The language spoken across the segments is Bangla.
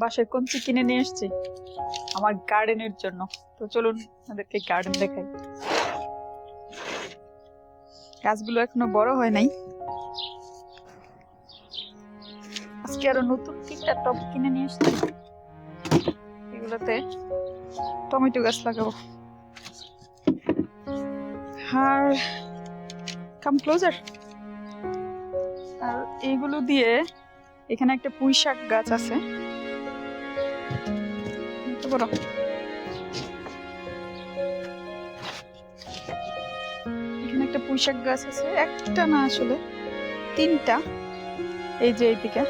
বাসায় কঞ্চি কিনে নিয়ে এসেছি। আমার গার্ডেনের জন্য। তো চলুন আমাদেরকে গার্ডেন দেখাই। গাছগুলো এখনও বড় হয় নাই। আজকে আরও নতুন তিনটা টব কিনে নিয়ে এসেছি। এগুলোতে টমেটো গাছ লাগাবো। আর কাম ক্লোজার আর এইগুলো দিয়ে এখানে একটা পুঁই শাক গাছ আছে। বড় এখানে একটা পুঁই শাক গাছ আছে, একটা না আসলে, তিনটা। এই যে এইদিকে।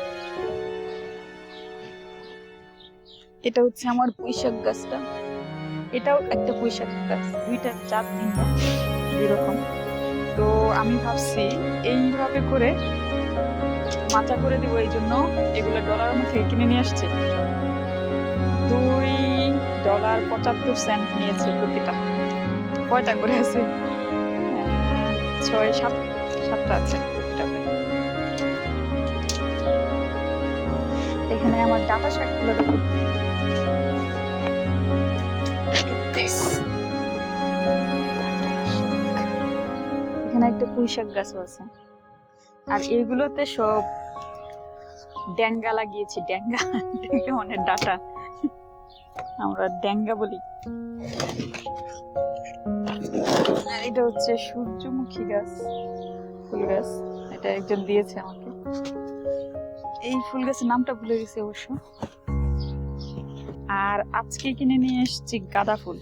এটা হচ্ছে আমার পুঁই শাক গাছটা। এটাও একটা পুঁই শাক গাছ, দুইটা চার তিনটা, এরকম। তো আমি ভাবছি এইভাবে করে মাচা করে দিব, এই জন্য এগুলো ডলার মধ্যে কিনে নিয়ে আসছি। দুই ডলার পঁচাত্তর সেন্ট নিয়েছে প্রতিটা কয়টা করে আছে? ছয়, সাত, সাতটা আছে এখানে আমার ডাটা শাকগুলো এখানে একটা পুঁই শাক গাছও আছে। আর এগুলোতে সব ড্যাঙ্গা লাগিয়েছি, ড্যাঙ্গা ড্যাঙ্গা মানে ডাটা। আমরা ড্যাঙ্গা বলি। এটা হচ্ছে সূর্যমুখী গাছ, ফুল গাছ। এটা একজন দিয়েছে আমাকে। এই ফুল গাছের নামটা ভুলে গেছি অবশ্য। আর আজকে কিনে নিয়ে এসেছি গাঁদা ফুল।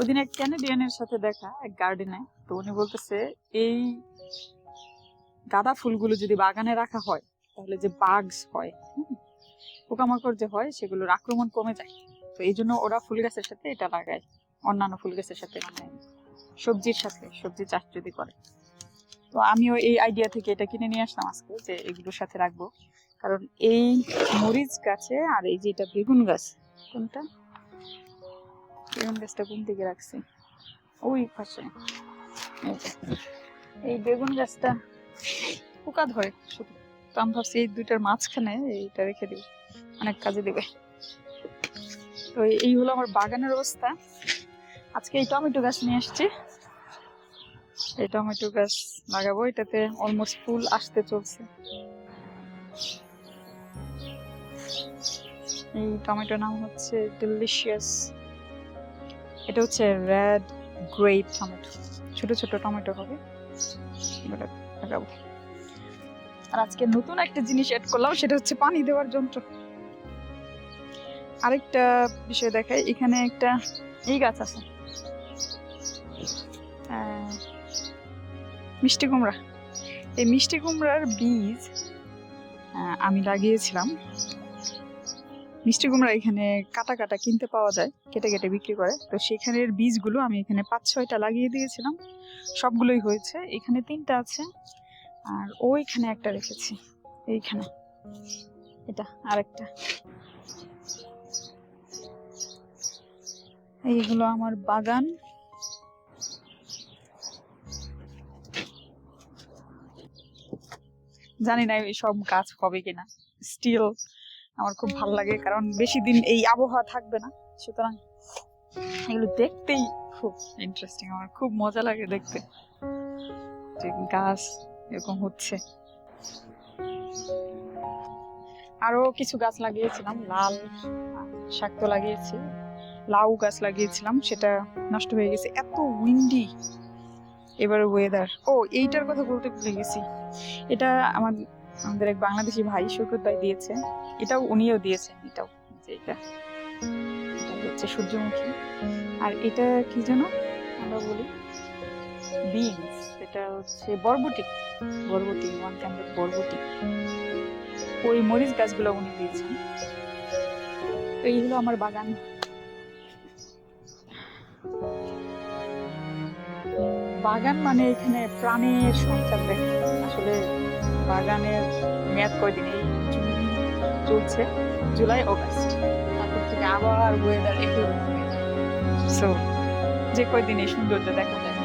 ওদিন এক ক্যানাডিয়ানের সাথে দেখা এক গার্ডেনে। তো উনি বলতেছে, এই গাঁদা ফুলগুলো যদি বাগানে রাখা হয়, তাহলে যে বাগস হয় পোকামাকড় যে হয়, সেগুলোর আক্রমণ কমে যায়। তো এই জন্য ওরা ফুল গাছের সাথে এটা লাগায়। অন্যান্য ফুল গাছের সাথে মানে সবজির সাথে, সবজি চাষ যদি করে। তো আমিও এই আইডিয়া থেকে এটা কিনে নিয়ে আসলাম আজকে, যে এগুলোর সাথে রাখব। কারণ এই মরিচ গাছে আর এই যে এটা বেগুন গাছ, কোনটা? বেগুন গাছটা কোন দিকে রাখছি? ওই পাশে। এই বেগুন গাছটা পোকা ধরে শুধু। তো আমি ভাবছি এই দুইটার মাঝখানে এইটা রেখে দিব। অনেক কাজে দিবে। তো এই হলো আমার বাগানের অবস্থা। আজকে এই টমেটো গাছ নিয়ে আসছি। এই টমেটো গাছ লাগাবো। এটাতে অলমোস্ট ফুল আসতে চলছে। এই টমেটোর নাম হচ্ছে ডিলিশিয়াস এটা হচ্ছে রেড গ্রেপ টমেটো। ছোট ছোট টমেটো হবে। লাগাবো। আর আজকে নতুন একটা জিনিস অ্যাড করলাম, সেটা হচ্ছে পানি দেওয়ার যন্ত্র। আরেকটা বিষয় দেখাই। এখানে একটা এই গাছ আছে। মিষ্টি কুমড়া। এই মিষ্টি কুমড়ার বীজ আমি লাগিয়েছিলাম। মিষ্টি কুমড়া এখানে কাটা কাটা কিনতে পাওয়া যায়, কেটে কেটে বিক্রি করে। তো সেখানের বীজগুলো আমি এখানে পাঁচ ছয়টা লাগিয়ে দিয়েছিলাম। সবগুলোই হয়েছে। এখানে তিনটা আছে। আর ওইখানে একটা রেখেছি। এইখানে। এটা আরেকটা। এইগুলো আমার বাগান। জানি না সব গাছ হবে কিনা। স্টিল আমার খুব ভালো লাগে, কারণ বেশি দিন এই আবহাওয়া থাকবে না। সুতরাং এগুলো দেখতেই খুব ইন্টারেস্টিং আমার খুব মজা লাগে দেখতে। যে গাছ এরকম হচ্ছে। আরও কিছু গাছ লাগিয়েছিলাম, লাল শাক তো লাগিয়েছি। লাউ গাছ লাগিয়েছিলাম, সেটা নষ্ট হয়ে গেছে। এত উইন্ডি এবার ওয়েদার ও, এইটার কথা বলতে ভুলে গেছি। এটা আমার, আমাদের এক বাংলাদেশি ভাই সৈকত ভাই দিয়েছে। এটাও উনিও দিয়েছেন এটাও যে এটা এটা হচ্ছে সূর্যমুখী। আর এটা কি যেন আমরা বলি? বিনস এটা হচ্ছে বরবটি। বরবটি ওয়ান কাইন্ড অফ বরবটি। ওই মরিচ গাছগুলো উনি দিয়েছেন। তো এই হলো আমার বাগান। বাগান মানে এখানে প্রাণের সঞ্চার দেখে আসলে বাগানের মেয়াদ কয়দিন? এই চলছে, জুলাই, অগাস্ট। তারপর থেকে আবার ওয়েদার একটু সো যে কয়দিন এই সৌন্দর্য দেখা যায়